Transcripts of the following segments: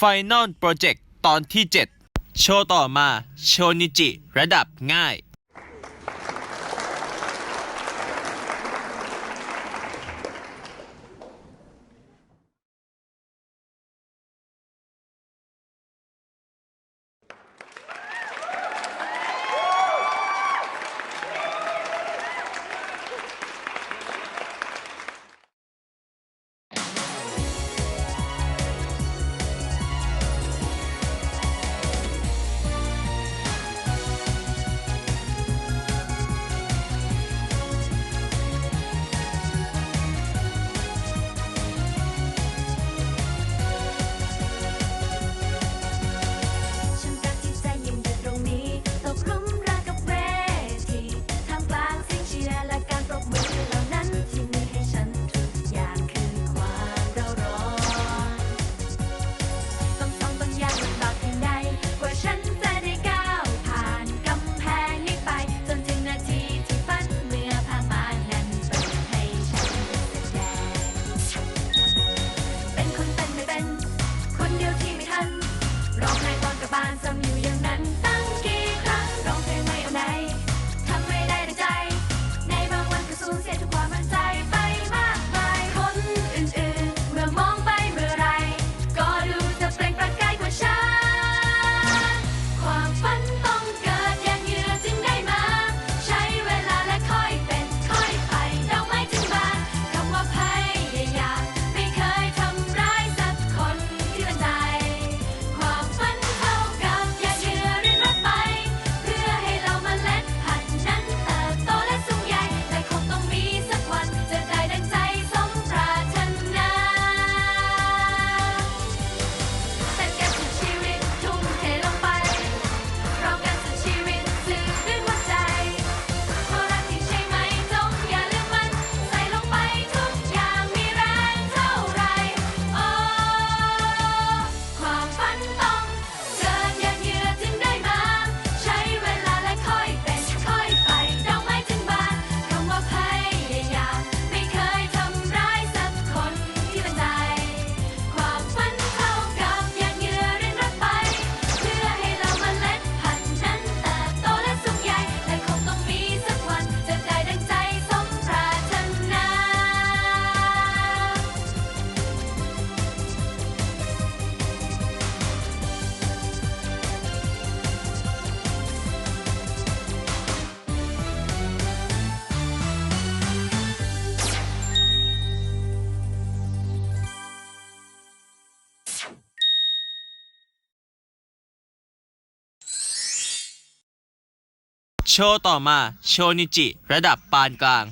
Final Project ตอนที่ 7 โชว์ต่อมา โชนิจิ ระดับง่าย โชว์ต่อมาโชนิจิ ระดับปานกลาง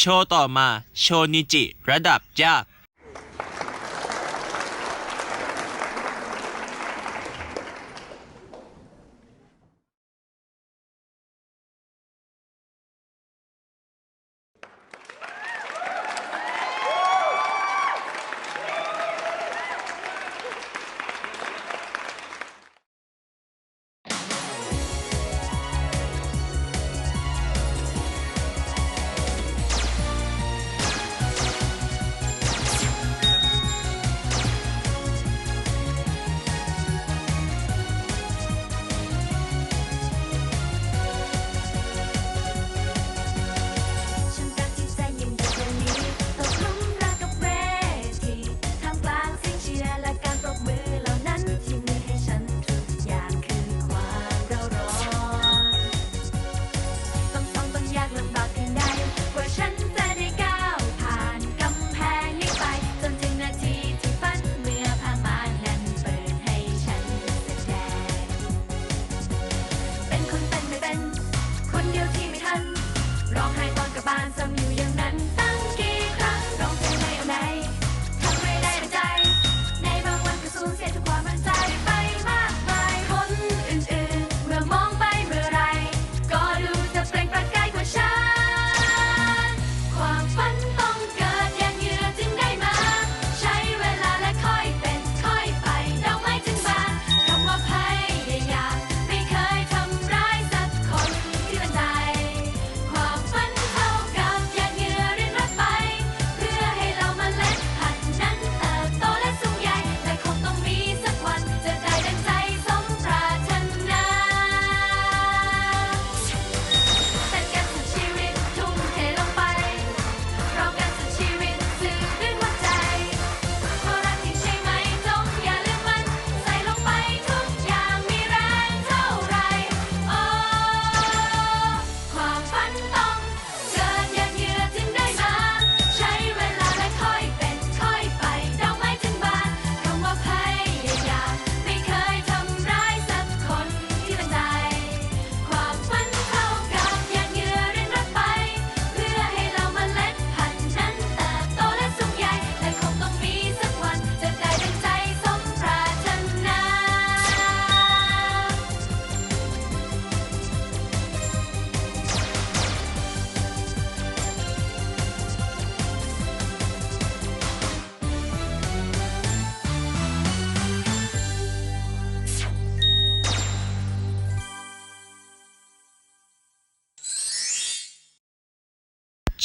โชว์ต่อมา โชนิจิ ระดับยาก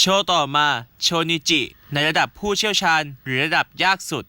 โชว์ต่อมาโชนิจิ ในระดับผู้เชี่ยวชาญหรือระดับยากสุด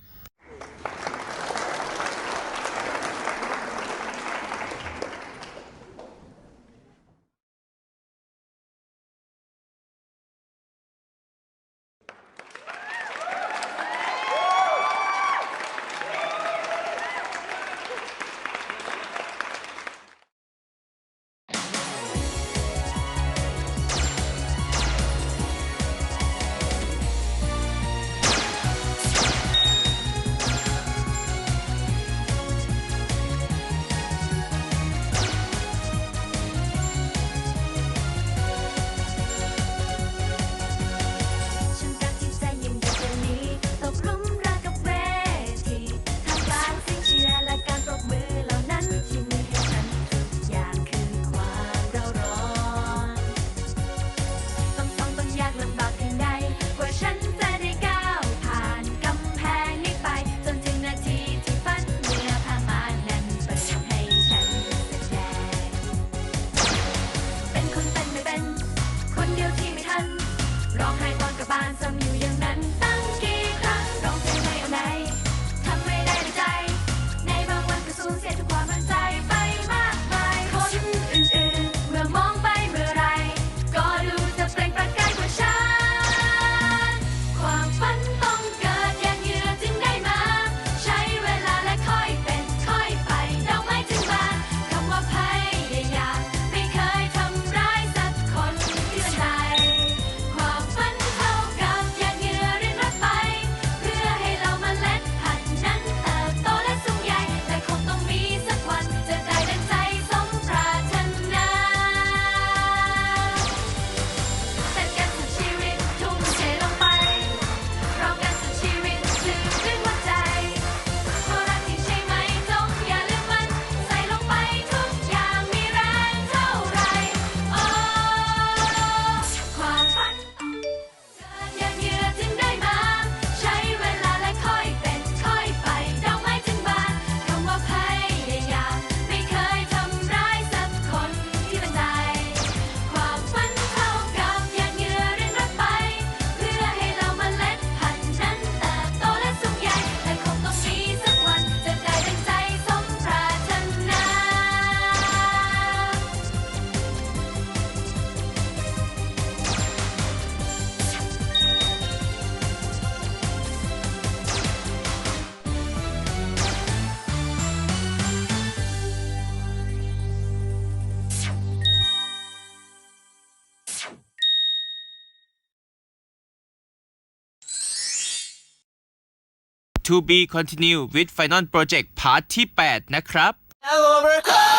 to be continue with final project part ที่ 8 นะครับ